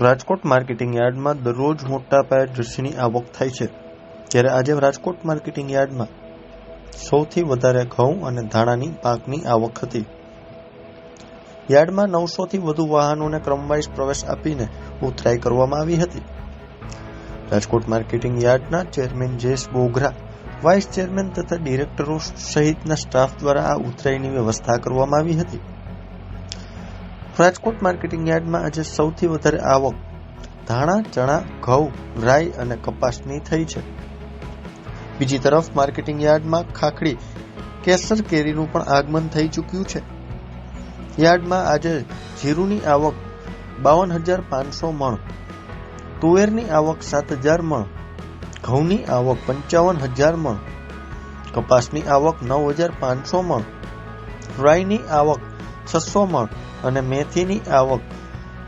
Rajkot marketing યાર્ડમાં દરરોજ મોટા પાયે જર્સીની આવક થાય છે. ત્યારે આજે રાજકોટ માર્કેટિંગ યાર્ડમાં સૌથી વધારે ઘઉં અને ધાણાની પાકની આવક હતી. યાર્ડમાં નવસોથી વધુ વાહનોને ક્રમવાઇઝ પ્રવેશ આપીને ઉતરાઈ કરવામાં આવી હતી. રાજકોટ માર્કેટિંગ યાર્ડના ચેરમેન જેસ બોગરા, વાઇસ ચેરમેન તથા ડિરેક્ટરો સહિતના સ્ટાફ દ્વારા આ ઉતરાઈની વ્યવસ્થા કરવામાં આવી હતી. રાજકોટ માર્કેટિંગ યાર્ડમાં આજે સૌથી વધારે આવક ધાણા, ચણા, ઘઉં, રાઈ અને કપાસની થઈ છે. બીજી તરફ માર્કેટિંગ યાર્ડમાં ખાખડી, કેસર કેરીનું પણ આગમન થઈ ચૂક્યું છે. યાર્ડમાં આજે જીરુની આવક બાવન હજાર પાંચસો મણ, તુવેરની આવક સાત હજાર મણ, ઘઉંની આવક પંચાવન હજાર મણ, કપાસની આવક નવ હજાર પાંચસો મણ, રાઈની આવક છસો મણ અને મેથીની આવક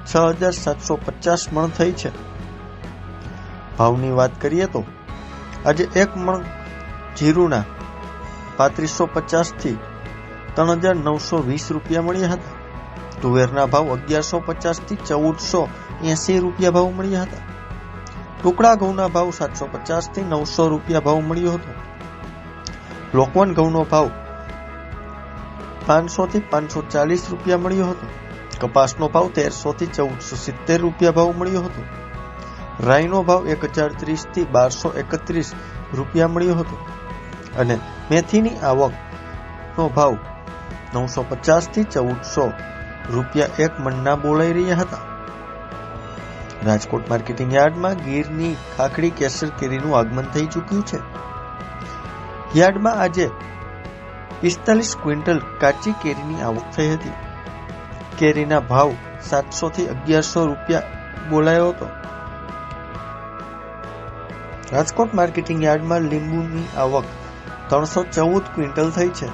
છ હજાર સાતસો પચાસ મણ થઈ છે. ભાવની વાત કરીએ તો આજે એક મણ જીરુના પાંત્રીસો પચાસથી ત્રણ હજાર નવસો વીસ રૂપિયા મળ્યા હતા. તુવેરના ભાવ અગિયારસો પચાસથી ચૌદસો એંસી રૂપિયા ભાવ મળ્યા હતા. ટુકડા ઘઉંના ભાવ સાતસો પચાસથી નવસો રૂપિયા ભાવ મળ્યો હતો. લોકવન ઘઉંનો ભાવ પાંચસો થી પાંચસો ચાલીસ રૂપિયા મળ્યો હતો. કપાસનો ભાવ તેરસો થી ચૌદસો સિત્તેર રૂપિયા ભાવ મળ્યો હતો. રાઈનો ભાવ એક હજાર ત્રીસથી બારસો એકત્રીસ રૂપિયા મળ્યો હતો. અને મેથીની આવક નો ભાવ નવસો પચાસથી ચૌદસો રૂપિયા એક મણના બોલાઈ રહ્યા હતા. રાજકોટ માર્કેટિંગ યાર્ડમાં ગીરની ખાખડી કેસર કેરીનું આગમન થઈ ચૂક્યું છે. યાર્ડમાં આજે પિસ્તાલીસ ક્વિન્ટલ કાચી કેરીની આવક થઈ હતી. કેરીના ભાવ સાતસો થી અગિયારસો રૂપિયા બોલાયો હતો. રાજકોટ માર્કેટિંગ યાર્ડમાં લીંબુની આવક ત્રણસો ચૌદ ક્વિન્ટલ થઈ છે,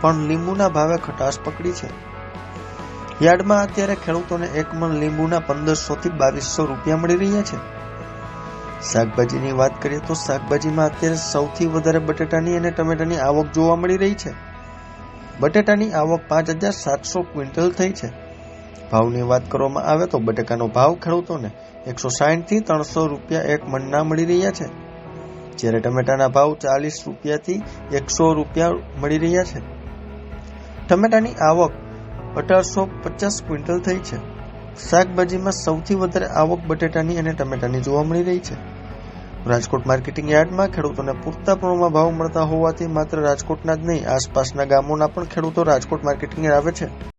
પણ લીંબુના ભાવે ખટાશ પકડી છે. યાર્ડમાં અત્યારે ખેડૂતોને એક મણ લીંબુના પંદરસો થી બાવીસો રૂપિયા મળી રહ્યા છે. શાકભાજીની વાત કરીએ તો શાકભાજીમાં અત્યારે સૌથી વધારે બટેટાની અને ટમેટાની આવક જોવા મળી રહી છે. બટેટાની આવક પાંચ હજાર સાતસો ક્વિન્ટલ થઈ છે. ભાવની વાત કરવામાં આવે તો બટેકાનો ભાવ ખેડૂતોને એકસો સાહીઠથી ત્રણસો રૂપિયા એક મણના મળી રહ્યા છે. જ્યારે ટમેટાના ભાવ ચાલીસ રૂપિયાથી એકસો રૂપિયા મળી રહ્યા છે. ટમેટાની આવક અઢારસો પચાસ ક્વિન્ટલ થઈ છે. શાકભાજીમાં સૌથી વધારે આવક બટેટાની અને ટમેટાની જોવા મળી રહી છે. રાજકોટ માર્કેટિંગ યાર્ડમાં ખેડૂતોને પૂરતા પ્રમાણમાં ભાવ મળતા હોવાથી માત્ર રાજકોટના જ નહીં, આસપાસના ગામોના પણ ખેડૂતો રાજકોટ માર્કેટિંગ આવે છે.